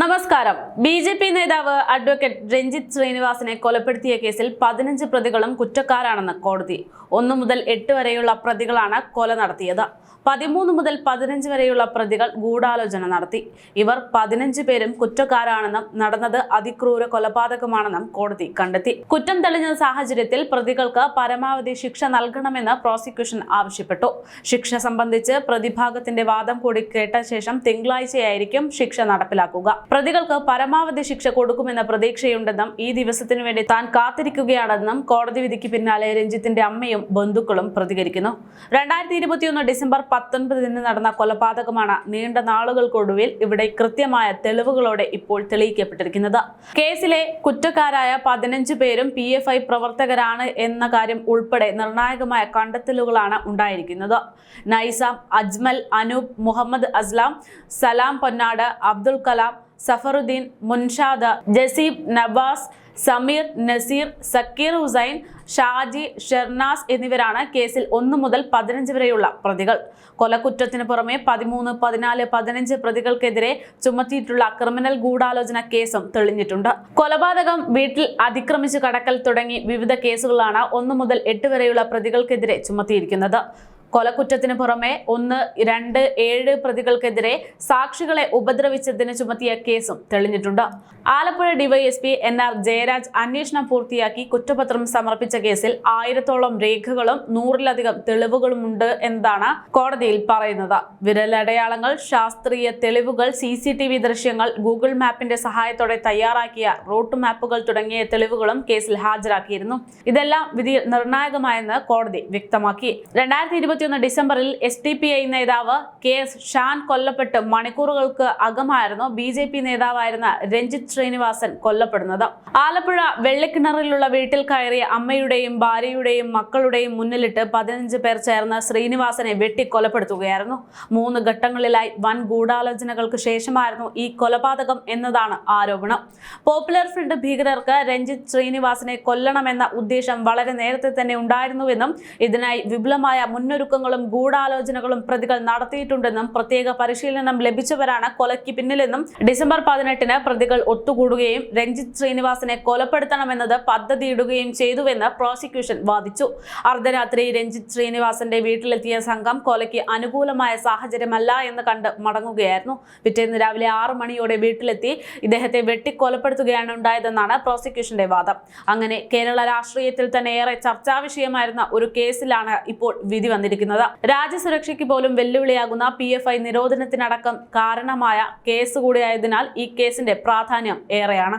നമസ്കാരം. B J P നേതാവ് advocate Ranjith ശ്രീനിവാസിനെ കൊലപ്പെടുത്തിയ കേസിൽ പതിനഞ്ച് പ്രതികളും കുറ്റക്കാരാണെന്ന് കോടതി. ഒന്നു മുതൽ എട്ട് വരെയുള്ള പ്രതികളാണ് കൊല നടത്തിയത്. പതിമൂന്ന് മുതൽ പതിനഞ്ച് വരെയുള്ള പ്രതികൾ ഗൂഢാലോചന നടത്തി. ഇവർ പതിനഞ്ച് പേരും കുറ്റക്കാരാണെന്നും നടന്നത് അതിക്രൂര കൊലപാതകമാണെന്നും കോടതി കണ്ടെത്തി. കുറ്റം തെളിഞ്ഞ സാഹചര്യത്തിൽ പ്രതികൾക്ക് പരമാവധി ശിക്ഷ നൽകണമെന്ന് പ്രോസിക്യൂഷൻ ആവശ്യപ്പെട്ടു. ശിക്ഷ സംബന്ധിച്ച് പ്രതിഭാഗത്തിന്റെ വാദം കൂടി കേട്ട ശേഷം തിങ്കളാഴ്ചയായിരിക്കും ശിക്ഷ നടപ്പിലാക്കുക. പ്രതികൾക്ക് പരമാവധി ശിക്ഷ കൊടുക്കുമെന്ന പ്രതീക്ഷയുണ്ടെന്നും ഈ ദിവസത്തിനു വേണ്ടി താൻ കാത്തിരിക്കുകയാണെന്നും കോടതി വിധിക്ക് പിന്നാലെ രഞ്ജിത്തിന്റെ അമ്മയും ബന്ധുക്കളും പ്രതികരിക്കുന്നു. രണ്ടായിരത്തി ഡിസംബർ പത്തൊൻപതിന് നടന്ന കൊലപാതകമാണ് നീണ്ട നാളുകൾക്കൊടുവിൽ ഇവിടെ കൃത്യമായ തെളിവുകളോടെ ഇപ്പോൾ തെളിയിക്കപ്പെട്ടിരിക്കുന്നത്. കേസിലെ കുറ്റക്കാരായ പതിനഞ്ച് പേരും പി എഫ് ഐ പ്രവർത്തകരാണ് എന്ന കാര്യം ഉൾപ്പെടെ നിർണായകമായ കണ്ടെത്തലുകളാണ് ഉണ്ടായിരിക്കുന്നത്. നൈസാം അജ്മൽ അനൂപ് മുഹമ്മദ് അസ്ലാം സലാം പൊന്നാട് അബ്ദുൽ കലാം സഫറുദ്ദീൻ മുൻഷാദ് ജസീബ് നവാസ് സമീർ നസീർ സക്കീർ ഹുസൈൻ ഷാജി ഷെർനാസ് എന്നിവരാണ് കേസിൽ ഒന്നു മുതൽ പതിനഞ്ച് വരെയുള്ള പ്രതികൾ. കൊലക്കുറ്റത്തിന് പുറമെ പതിമൂന്ന് പതിനാല് പതിനഞ്ച് പ്രതികൾക്കെതിരെ ചുമത്തിയിട്ടുള്ള ക്രിമിനൽ ഗൂഢാലോചന കേസും തെളിഞ്ഞിട്ടുണ്ട്. കൊലപാതകം വീട്ടിൽ അതിക്രമിച്ചു കടക്കൽ തുടങ്ങി വിവിധ കേസുകളാണ് ഒന്നു മുതൽ എട്ട് വരെയുള്ള പ്രതികൾക്കെതിരെ ചുമത്തിയിരിക്കുന്നത്. കൊലക്കുറ്റത്തിന് പുറമെ ഒന്ന് രണ്ട് ഏഴ് പ്രതികൾക്കെതിരെ സാക്ഷികളെ ഉപദ്രവിച്ചതിന് ചുമത്തിയ കേസും തെളിഞ്ഞിട്ടുണ്ട്. Alappuzha DYSP N R Jayaraj അന്വേഷണം പൂർത്തിയാക്കി കുറ്റപത്രം സമർപ്പിച്ച കേസിൽ ആയിരത്തോളം രേഖകളും നൂറിലധികം തെളിവുകളും ഉണ്ട് എന്നതാണ് കോടതിയിൽ പറയുന്നത്. വിരലടയാളങ്ങൾ ശാസ്ത്രീയ തെളിവുകൾ സി സി ടി വി ദൃശ്യങ്ങൾ ഗൂഗിൾ മാപ്പിന്റെ സഹായത്തോടെ തയ്യാറാക്കിയ റൂട്ട് മാപ്പുകൾ തുടങ്ങിയ തെളിവുകളും കേസിൽ ഹാജരാക്കിയിരുന്നു. ഇതെല്ലാം വിധിയിൽ നിർണായകമായെന്ന് കോടതി വ്യക്തമാക്കി. രണ്ടായിരത്തി ഇരുപത്തിയൊന്ന് ഡിസംബറിൽ എസ് ഡി പി ഐ നേതാവ് കെ എസ് ഷാൻ കൊല്ലപ്പെട്ട് മണിക്കൂറുകൾക്ക് അകമായിരുന്നു. ബി ജെ പി നേതാവായിരുന്ന രഞ്ജിത്ത് ശ്രീനിവാസൻ കൊല്ലപ്പെടുന്നത്. ആലപ്പുഴ വെള്ളിക്കിണറിലുള്ള വീട്ടിൽ കയറി അമ്മയുടെയും ഭാര്യയുടെയും മക്കളുടെയും മുന്നിലിട്ട് പതിനഞ്ച് പേർ ചേർന്ന് ശ്രീനിവാസനെ വെട്ടിക്കൊലപ്പെടുത്തുകയായിരുന്നു. മൂന്ന് ഘട്ടങ്ങളിലായി വൻ ഗൂഢാലോചനകൾക്ക് ശേഷമായിരുന്നു ഈ കൊലപാതകം എന്നതാണ് ആരോപണം. പോപ്പുലർ ഫ്രണ്ട് ഭീകരർക്ക് രഞ്ജിത്ത് ശ്രീനിവാസനെ കൊല്ലണമെന്ന ഉദ്ദേശം വളരെ നേരത്തെ തന്നെ ഉണ്ടായിരുന്നുവെന്നും ഇതിനായി വിപുലമായ മുന്നൊരുക്കങ്ങളും ഗൂഢാലോചനകളും പ്രതികൾ നടത്തിയിട്ടുണ്ടെന്നും പ്രത്യേക പരിശീലനം ലഭിച്ചവരാണ് കൊലയ്ക്ക് പിന്നിലെന്നും ഡിസംബർ പതിനെട്ടിന് പ്രതികൾ ഒത്തുകൂടുകയും രഞ്ജിത്ത് ശ്രീനിവാസനെ കൊലപ്പെടുത്തണമെന്നത് പദ്ധതിയിടുകയും ചെയ്തുവെന്ന് പ്രോസിക്യൂഷൻ വാദിച്ചു. അർദ്ധരാത്രി രഞ്ജിത്ത് ശ്രീനിവാസന്റെ വീട്ടിലെത്തിയ സംഘം കൊലയ്ക്ക് അനുകൂലമായ സാഹചര്യമല്ല എന്ന് കണ്ട് മടങ്ങുകയായിരുന്നു. പിറ്റേന്ന് രാവിലെ ആറു മണിയോടെ വീട്ടിലെത്തി ഇദ്ദേഹത്തെ വെട്ടിക്കൊലപ്പെടുത്തുകയാണ് ഉണ്ടായതെന്നാണ് പ്രോസിക്യൂഷന്റെ വാദം. അങ്ങനെ കേരള രാഷ്ട്രീയത്തിൽ തന്നെ ഏറെ ചർച്ചാ വിഷയമായിരുന്ന ഒരു കേസിലാണ് ഇപ്പോൾ വിധി വന്നിരിക്കുന്നത്. രാജ്യസുരക്ഷയ്ക്ക് പോലും വെല്ലുവിളിയാകുന്ന പി എഫ് ഐ നിരോധനത്തിനടക്കം കാരണമായ കേസ് കൂടിയായതിനാൽ ഈ കേസിന്റെ പ്രാധാന്യം ഏറെയാണ്.